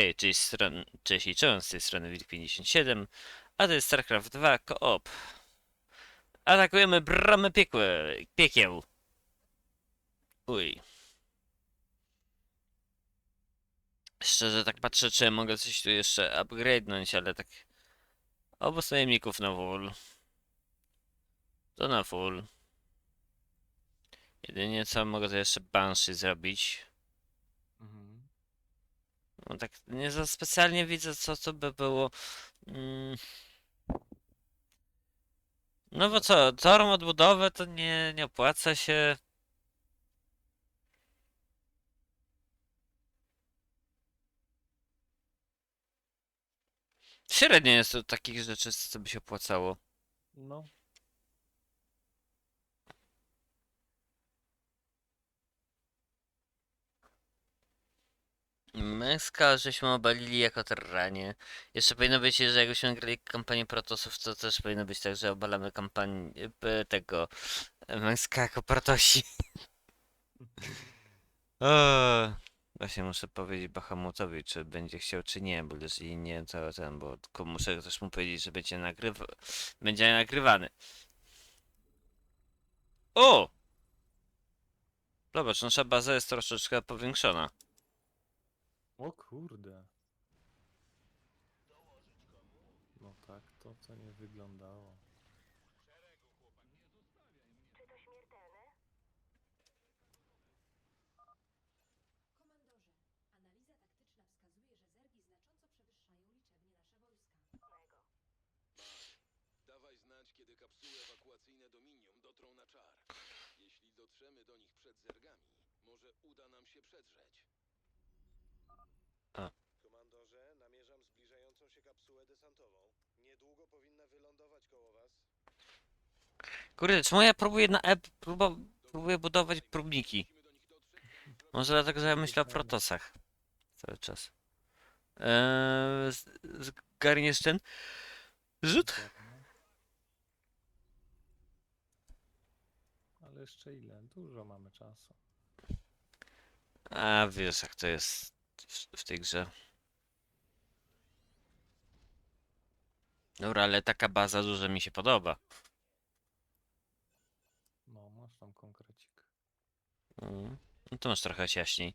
Hej, cześć, stron... cześć i z tej strony Wilk57, a to jest StarCraft 2 Koop. Atakujemy bramy piekłe, piekieł. Uj. Szczerze tak patrzę, czy mogę coś tu jeszcze upgrade'nąć, ale tak... Obóz najemników na full. To na full. Jedynie co mogę to jeszcze Banshee zrobić. Mhm. No tak nie za specjalnie widzę, co to by było. Mm. No bo co, torm odbudowę to nie, nie opłaca się. Średnio jest to takich rzeczy, co by się opłacało. No, Męska, żeśmy obalili jako terranie. Jeszcze powinno być, że jakbyśmy grali kampanię Protosów, to też powinno być tak, że obalamy kampanię e, tego e, Męska jako Protosi. Właśnie muszę powiedzieć Bahamutowi, czy będzie chciał, czy nie, bo jeżeli nie, to ten, bo tylko muszę też mu powiedzieć, że będzie nagrywa... będzie nagrywany. O! Zobacz, nasza baza jest troszeczkę powiększona. O kurde. No tak, to co nie wyglądało. Komandorze, analiza taktyczna wskazuje, że zergi znacząco przewyższają liczebnie nasze wojska. Dawaj znać, kiedy kapsuły ewakuacyjne Dominium dotrą na czar. Jeśli dotrzemy do nich przed zergami, może uda nam się przedrzeć. A. Komandorze, namierzam zbliżającą się kapsułę desantową. Niedługo powinna wylądować koło was. Kurde, czemu ja próbuję na E, próba, próbuję budować próbniki? Może dlatego, że ja myślę o protosach. Cały czas. Eee, z- zgarniesz ten rzut? Ale jeszcze ile? Dużo mamy czasu. A wiesz jak to jest w, w tej grze. Dobra, ale taka baza duża mi się podoba. No, masz tam konkrecik. Mm. No to masz trochę ciaśniej.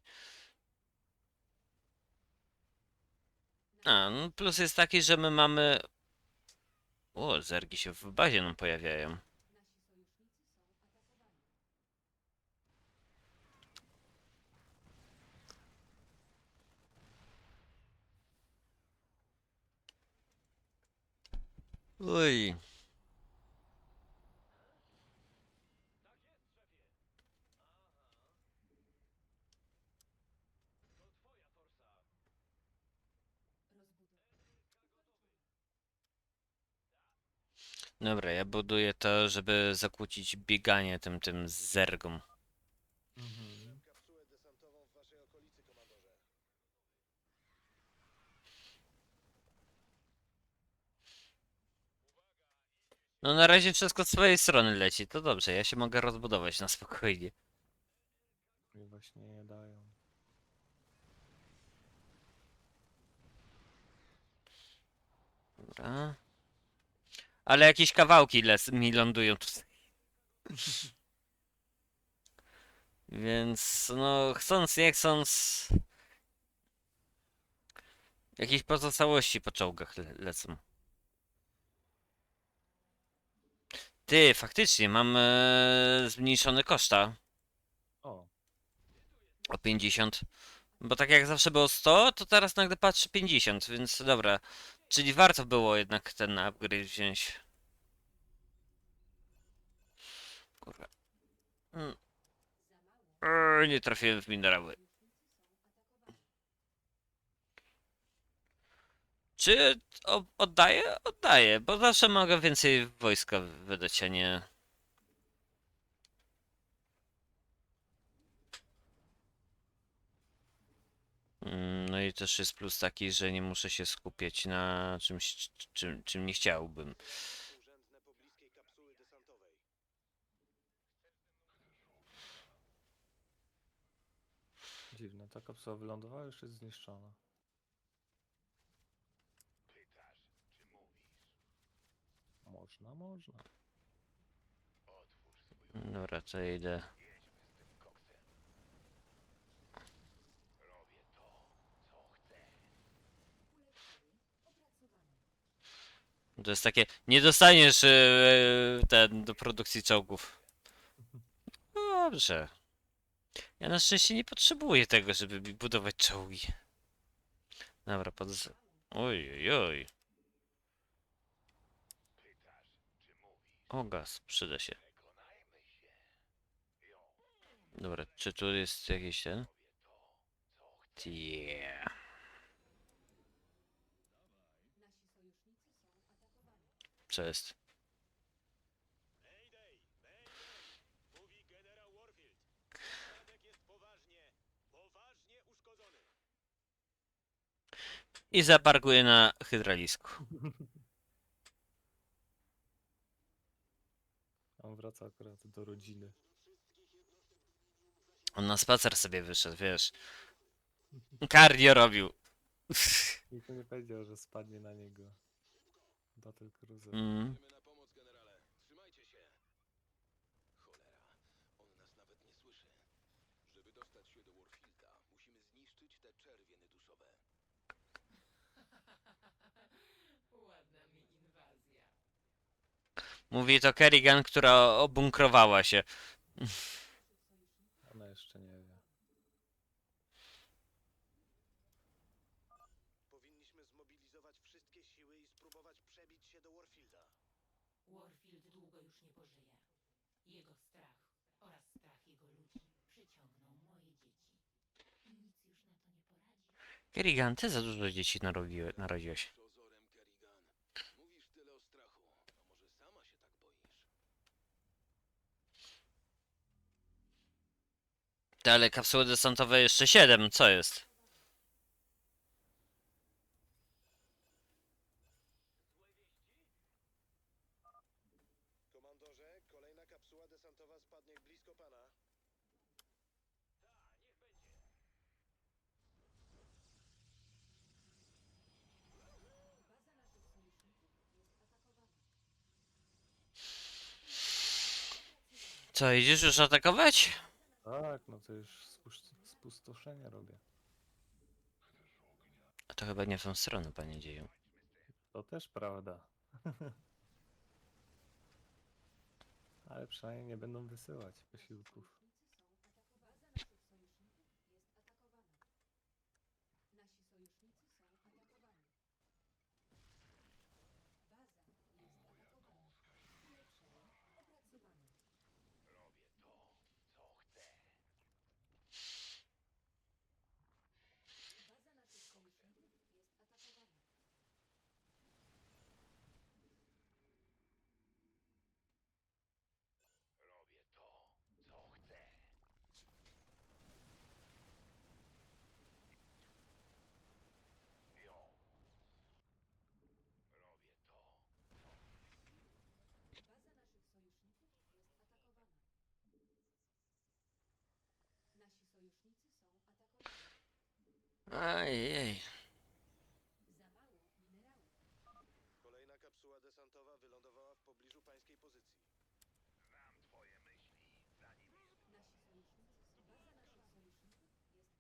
A, no plus jest taki, że my mamy... O, zergi się w bazie nam pojawiają. Uj. Dobra, ja buduję to, żeby zakłócić bieganie tym, tym zergom. Mhm. Kapsułę desantową w waszej okolicy, komandorze. No na razie wszystko z swojej strony leci, to dobrze, ja się mogę rozbudować na spokojnie. I właśnie je dają. Dobra. Ale jakieś kawałki les mi lądują tutaj. Więc no chcąc nie chcąc jakieś pozostałości po czołgach le lecą. Ty, faktycznie mam e, zmniejszone koszta O, o 50. Bo tak jak zawsze było 100, to teraz nagle patrzę 50, więc dobra. Czyli warto było jednak ten upgrade wziąć. Kurwa. Mm. Eee, nie trafiłem w minerały. Czy oddaję? Oddaję, bo zawsze mogę więcej wojska wydać, a nie... Mm, No i też jest plus taki, że nie muszę się skupiać na czymś, czym, czym nie chciałbym. Dziwne. Ta kapsuła wylądowała, już jest zniszczona. Można, można. To ja idę. To jest takie, nie dostaniesz e, ten do produkcji czołgów. Dobrze. Ja na szczęście nie potrzebuję tego, żeby budować czołgi. Dobra, pod... Oj, oj, oj. O, gaz, przyda się. Dobra, czy tu jest jakiś ten? Yeah. Uszkodzony. I zaparkuję na hydralisku. On wraca akurat do rodziny. On na spacer sobie wyszedł, wiesz. Cardio robił. Nikt nie powiedział, że spadnie na niego. Battle Cruiser. Mm. Idziemy na pomoc, generale. Trzymajcie się. Cholera, on nas nawet nie słyszy. Żeby dostać się do Warfielda, musimy zniszczyć te czerwieny duszowe. Ładna mi inwazja. Mówi to Kerrigan, która obunkrowała się. Ona jeszcze nie wie. Powinniśmy zmobilizować wszystkie siły i spróbować przebić się do Warfielda. Warfield długo już nie pożyje. Jego strach oraz strach jego ludzi przyciągnął moje dzieci. Nic już na to nie poradzi. Kerrigan, ty za dużo dzieci narobiłe, narodziłeś Kerrigan. Mówisz tyle o strachu. A może sama się tak boisz? Te, ale kapsuły desantowe jeszcze 7, co jest? Komandorze, kolejna kapsuła desantowa spadnie blisko pana. Co, idziesz już atakować? Tak, no to już spust- spustoszenie robię. A to chyba nie w tą stronę, panie dzieją. To też prawda. Ale przynajmniej nie będą wysyłać posiłków. Ajej. Kolejna kapsuła desantowa wylądowała w pobliżu pańskiej pozycji. Nasi sojusznicy, baza naszych sojuszników jest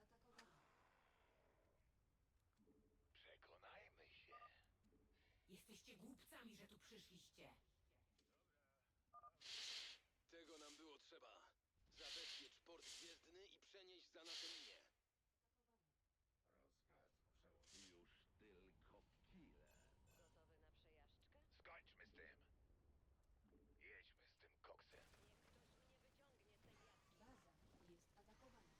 atakowana. Jesteście głupcami, że tu przyszliście. Tego nam było trzeba. Zabezpiecz port gwiezdny i przenieść za nasze linie. Baza jest atakowana. Baza naszych sojuszników jest atakowana. Baza naszych sojuszników jest atakowana.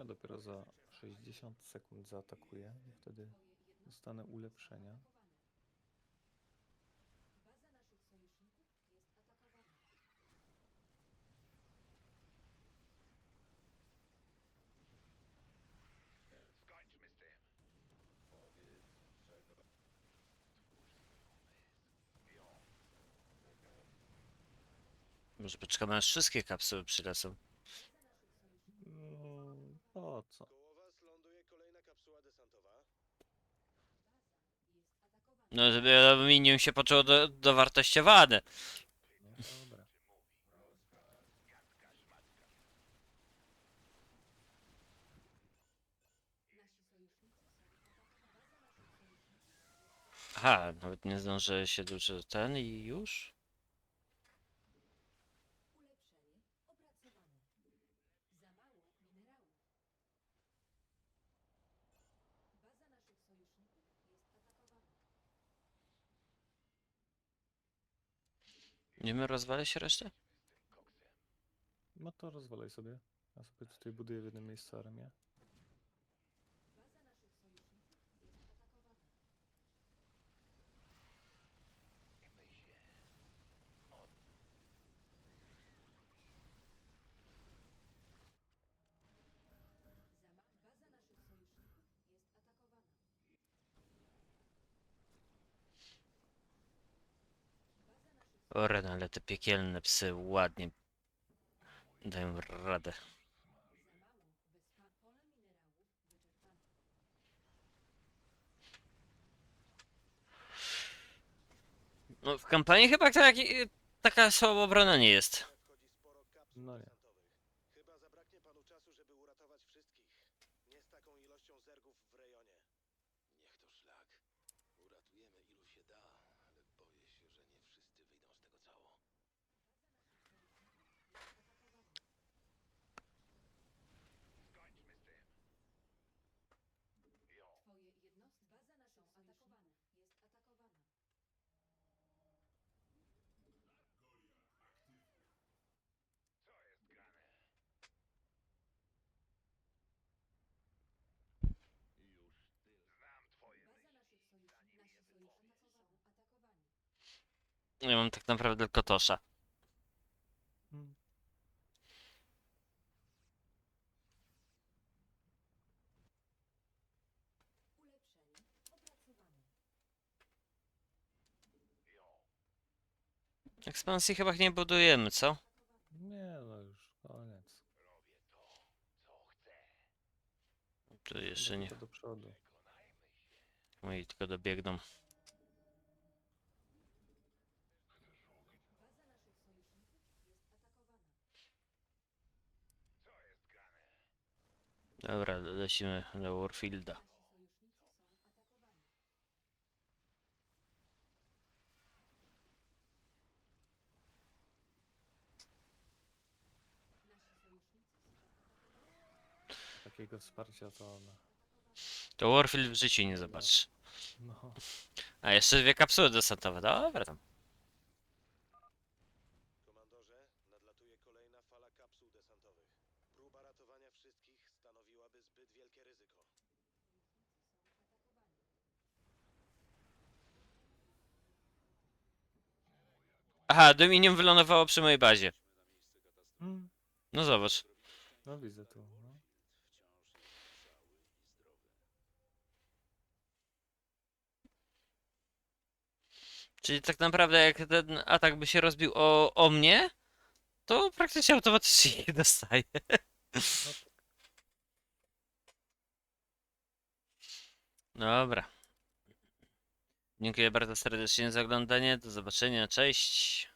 Ja dopiero za 60 sekund zaatakuję wtedy Dostanę ulepszenia. Może poczekamy aż wszystkie kapsuły przylecą. No, po co? Koło was ląduje kolejna kapsuła desantowa. No, żeby aluminium się poczuło do, dowartościowane. Dobra. Aha, nawet nie zdąży się dużo ten i już? Nie my rozwalę się resztę? No to rozwalaj sobie. Ja sobie tutaj buduję w jednym miejscu armię. O rena, ale te piekielne psy ładnie dają radę. No, w kampanii chyba tak, taka słaba obrona nie jest. No nie. Ja mam tak naprawdę tylko tosza. Hmm. Ekspansji chyba nie budujemy, co? Nie, no już koniec. Tu jeszcze nie. Do przodu. Moi tylko dobiegną. Baza naszych sojuszników jest atakowana. Dobra, lecimy do Warfielda. Takiego wsparcia to ona. To Warfield w życiu nie zobaczy. No. A jeszcze dwie kapsuły desantowe. Dobra tam. Aha, Dominion wylądowało przy mojej bazie. Hmm. No zobacz. No widzę tu. No. Czyli tak naprawdę jak ten atak by się rozbił o, o mnie, to praktycznie automatycznie je dostaje. Dobra. Dziękuję bardzo serdecznie za oglądanie. Do zobaczenia. Cześć.